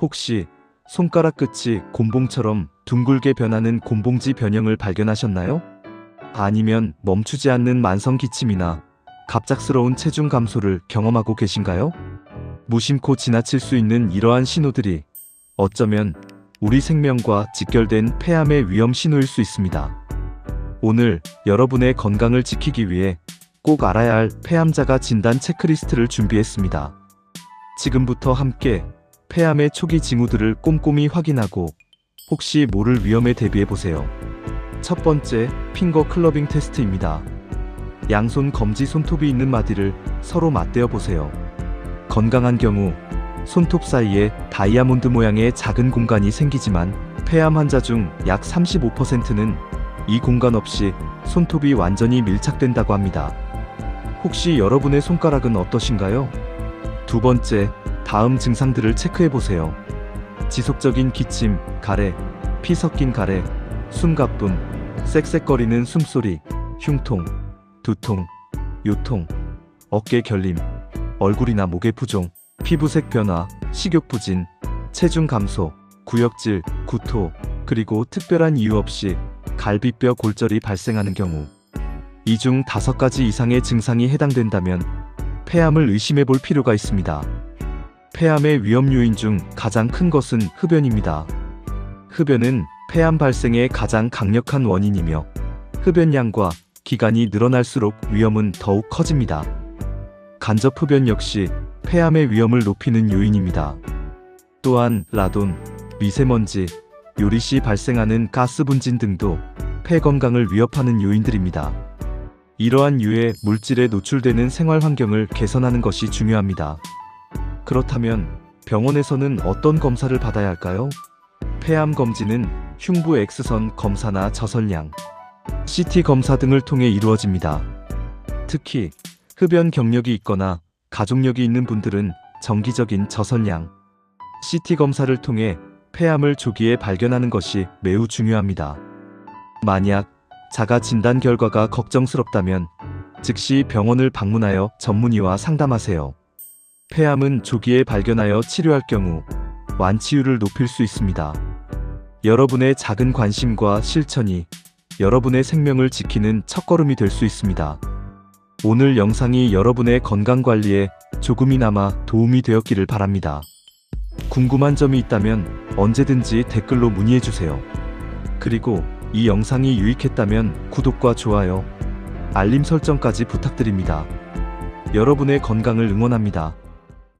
혹시 손가락 끝이 곤봉처럼 둥글게 변하는 곤봉지 변형을 발견하셨나요? 아니면 멈추지 않는 만성 기침이나 갑작스러운 체중 감소를 경험하고 계신가요? 무심코 지나칠 수 있는 이러한 신호들이 어쩌면 우리 생명과 직결된 폐암의 위험 신호일 수 있습니다. 오늘 여러분의 건강을 지키기 위해 꼭 알아야 할 폐암자가 진단 체크리스트를 준비했습니다. 지금부터 함께 폐암의 초기 징후들을 꼼꼼히 확인하고 혹시 모를 위험에 대비해 보세요. 첫 번째, 핑거 클러빙 테스트입니다. 양손 검지 손톱이 있는 마디를 서로 맞대어 보세요. 건강한 경우 손톱 사이에 다이아몬드 모양의 작은 공간이 생기지만 폐암 환자 중 약 35%는 이 공간 없이 손톱이 완전히 밀착된다고 합니다. 혹시 여러분의 손가락은 어떠신가요? 두 번째, 다음 증상들을 체크해 보세요. 지속적인 기침, 가래, 피 섞인 가래, 숨가쁨, 쌕쌕거리는 숨소리, 흉통, 두통, 요통, 어깨 결림, 얼굴이나 목의 부종, 피부색 변화, 식욕 부진, 체중 감소, 구역질, 구토, 그리고 특별한 이유 없이 갈비뼈 골절이 발생하는 경우 이중 다섯 가지 이상의 증상이 해당된다면 폐암을 의심해 볼 필요가 있습니다. 폐암의 위험 요인 중 가장 큰 것은 흡연입니다. 흡연은 폐암 발생의 가장 강력한 원인이며 흡연량과 기간이 늘어날수록 위험은 더욱 커집니다. 간접 흡연 역시 폐암의 위험을 높이는 요인입니다. 또한 라돈, 미세먼지, 요리 시 발생하는 가스 분진 등도 폐 건강을 위협하는 요인들입니다. 이러한 유해 물질에 노출되는 생활 환경을 개선하는 것이 중요합니다. 그렇다면 병원에서는 어떤 검사를 받아야 할까요? 폐암 검진은 흉부 X선 검사나 저선량, CT 검사 등을 통해 이루어집니다. 특히 흡연 경력이 있거나 가족력이 있는 분들은 정기적인 저선량, CT 검사를 통해 폐암을 조기에 발견하는 것이 매우 중요합니다. 만약 자가 진단 결과가 걱정스럽다면 즉시 병원을 방문하여 전문의와 상담하세요. 폐암은 조기에 발견하여 치료할 경우 완치율을 높일 수 있습니다. 여러분의 작은 관심과 실천이 여러분의 생명을 지키는 첫걸음이 될 수 있습니다. 오늘 영상이 여러분의 건강 관리에 조금이나마 도움이 되었기를 바랍니다. 궁금한 점이 있다면 언제든지 댓글로 문의해 주세요. 그리고 이 영상이 유익했다면 구독과 좋아요, 알림 설정까지 부탁드립니다. 여러분의 건강을 응원합니다.